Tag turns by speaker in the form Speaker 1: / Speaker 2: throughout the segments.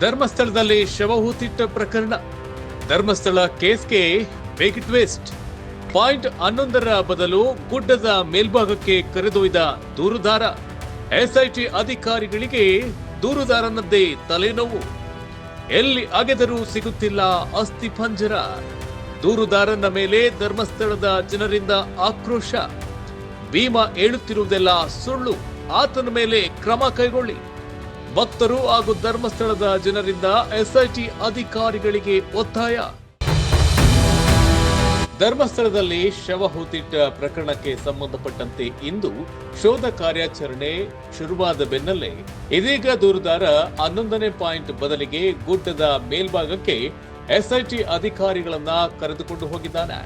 Speaker 1: ಧರ್ಮಸ್ಥಳದಲ್ಲಿ ಶವ ಹೂತಿಟ್ಟ ಪ್ರಕರಣ. ಧರ್ಮಸ್ಥಳ ಕೇಸ್ಗೆ ಬಿಗ್ ಟ್ವಿಸ್ಟ್ ಪಾಯಿಂಟ್ ಹನ್ನೊಂದರ ಬದಲು ಗುಡ್ಡದ ಮೇಲ್ಭಾಗಕ್ಕೆ ಕರೆದೊಯ್ದ ದೂರುದಾರ. ಎಸ್ಐಟಿ ಅಧಿಕಾರಿಗಳಿಗೆ ದೂರುದಾರನದ್ದೇ ತಲೆನೋವು. ಎಲ್ಲಿ ಅಗೆದರೂ ಸಿಗುತ್ತಿಲ್ಲ ಅಸ್ಥಿ ಪಂಜರ. ದೂರುದಾರನ ಮೇಲೆ ಧರ್ಮಸ್ಥಳದ ಜನರಿಂದ ಆಕ್ರೋಶ. ಭೀಮಾ ಹೇಳುತ್ತಿರುವುದೆಲ್ಲ ಸುಳ್ಳು. ಆತನ ಮೇಲೆ ಕ್ರಮ ಕೈಗೊಳ್ಳಿ. ಭಕ್ತರು ಹಾಗೂ ಧರ್ಮಸ್ಥಳದ ಜನರಿಂದ ಎಸ್ಐಟಿ ಅಧಿಕಾರಿಗಳಿಗೆ ಒತ್ತಾಯ. ಧರ್ಮಸ್ಥಳದಲ್ಲಿ ಶವ ಹೂತಿಟ್ಟ ಪ್ರಕರಣಕ್ಕೆ ಸಂಬಂಧಪಟ್ಟಂತೆ ಇಂದು ಶೋಧ ಕಾರ್ಯಾಚರಣೆ ಶುರುವಾದ ಬೆನ್ನಲ್ಲೇ ಇದೀಗ ದೂರುದಾರ ಹನ್ನೊಂದನೇ ಪಾಯಿಂಟ್ ಬದಲಿಗೆ ಗುಡ್ಡದ ಮೇಲ್ಭಾಗಕ್ಕೆ ಎಸ್ಐಟಿ ಅಧಿಕಾರಿಗಳನ್ನ ಕರೆದುಕೊಂಡು ಹೋಗಿದ್ದಾನೆ.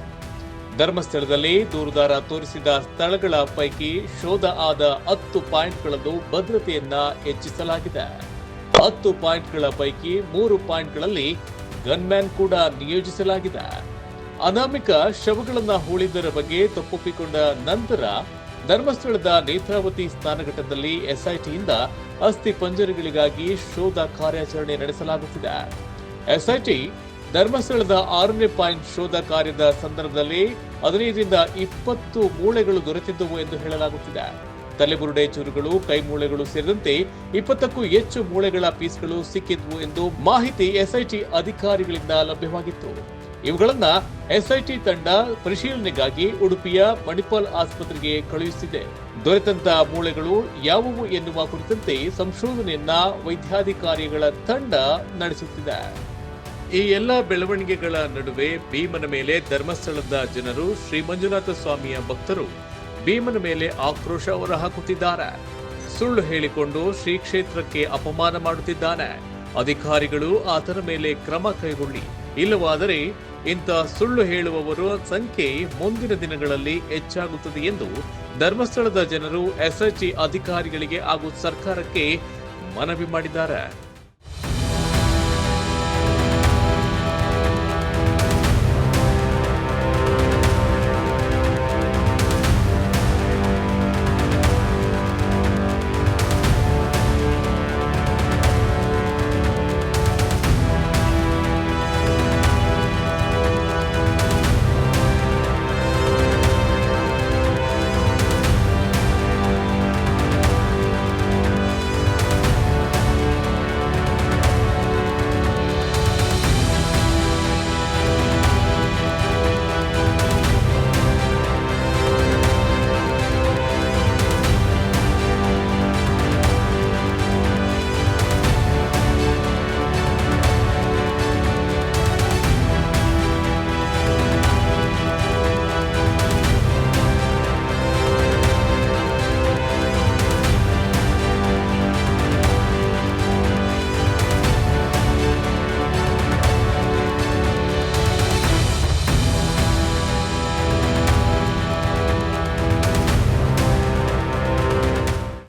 Speaker 1: ಧರ್ಮಸ್ಥಳದಲ್ಲಿ ದೂರುದಾರ ತೋರಿಸಿದ ಸ್ಥಳಗಳ ಪೈಕಿ ಶೋಧ ಆದ ಹತ್ತು ಪಾಯಿಂಟ್ಗಳನ್ನು ಭದ್ರತೆಯನ್ನ ಹೆಚ್ಚಿಸಲಾಗಿದೆ. ಹತ್ತು ಪಾಯಿಂಟ್ಗಳ ಪೈಕಿ ಮೂರು ಪಾಯಿಂಟ್ಗಳಲ್ಲಿ ಗನ್ಮ್ಯಾನ್ ಕೂಡ ನಿಯೋಜಿಸಲಾಗಿದೆ. ಅನಾಮಿಕ ಶವಗಳನ್ನ ಹೂಳಿದ್ದರ ಬಗ್ಗೆ ತಪ್ಪೊಪ್ಪಿಕೊಂಡ ನಂತರ ಧರ್ಮಸ್ಥಳದ ನೇತ್ರಾವತಿ ಸ್ನಾನಘಟ್ಟದಲ್ಲಿ ಎಸ್ಐಟಿಯಿಂದ ಅಸ್ಥಿ ಪಂಜರಗಳಿಗಾಗಿ ಶೋಧ ಕಾರ್ಯಾಚರಣೆ ನಡೆಸಲಾಗುತ್ತಿದೆ. ಎಸ್ಐಟಿ ಧರ್ಮಸ್ಥಳದ ಆರನೇ ಪಾಯಿಂಟ್ ಶೋಧ ಕಾರ್ಯದ ಸಂದರ್ಭದಲ್ಲಿ ಹದಿನೈದರಿಂದ ಇಪ್ಪತ್ತು ಮೂಳೆಗಳು ದೊರೆತಿದ್ದವು ಎಂದು ಹೇಳಲಾಗುತ್ತಿದೆ. ತಲೆಬುರುಡೆ ಚೂರುಗಳು ಕೈ ಮೂಳೆಗಳು ಸೇರಿದಂತೆ ಇಪ್ಪತ್ತಕ್ಕೂ ಹೆಚ್ಚು ಮೂಳೆಗಳ ಪೀಸ್ಗಳು ಸಿಕ್ಕಿದ್ವು ಎಂದು ಮಾಹಿತಿ ಎಸ್ಐಟಿ ಅಧಿಕಾರಿಗಳಿಂದ ಲಭ್ಯವಾಗಿತ್ತು. ಇವುಗಳನ್ನ ಎಸ್ಐಟಿ ತಂಡ ಪರಿಶೀಲನೆಗಾಗಿ ಉಡುಪಿಯ ಮಣಿಪಾಲ್ ಆಸ್ಪತ್ರೆಗೆ ಕಳುಹಿಸಿದೆ. ದೊರೆತಂತ ಮೂಳೆಗಳು ಯಾವುವು ಎನ್ನುವ ಕುರಿತಂತೆ ಸಂಶೋಧನೆಯನ್ನ ವೈದ್ಯಾಧಿಕಾರಿಗಳ ತಂಡ ನಡೆಸುತ್ತಿದೆ. ಈ ಎಲ್ಲ ಬೆಳವಣಿಗೆಗಳ ನಡುವೆ ಭೀಮನ ಮೇಲೆ ಧರ್ಮಸ್ಥಳದ ಜನರು ಶ್ರೀ ಮಂಜುನಾಥ ಸ್ವಾಮಿಯ ಭಕ್ತರು ಭೀಮನ ಮೇಲೆ ಆಕ್ರೋಶ ಹೊರಹಾಕುತ್ತಿದ್ದಾರೆ. ಸುಳ್ಳು ಹೇಳಿಕೊಂಡು ಶ್ರೀ ಕ್ಷೇತ್ರಕ್ಕೆ ಅಪಮಾನ ಮಾಡುತ್ತಿದ್ದಾನೆ. ಅಧಿಕಾರಿಗಳು ಆತನ ಮೇಲೆ ಕ್ರಮ ಕೈಗೊಳ್ಳಿ. ಇಲ್ಲವಾದರೆ ಇಂಥ ಸುಳ್ಳು ಹೇಳುವವರ ಸಂಖ್ಯೆ ಮುಂದಿನ ದಿನಗಳಲ್ಲಿ ಹೆಚ್ಚಾಗುತ್ತದೆ ಎಂದು ಧರ್ಮಸ್ಥಳದ ಜನರು ಎಸ್ಎಚ್ಇ ಅಧಿಕಾರಿಗಳಿಗೆ ಹಾಗೂ ಸರ್ಕಾರಕ್ಕೆ ಮನವಿ ಮಾಡಿದ್ದಾರೆ.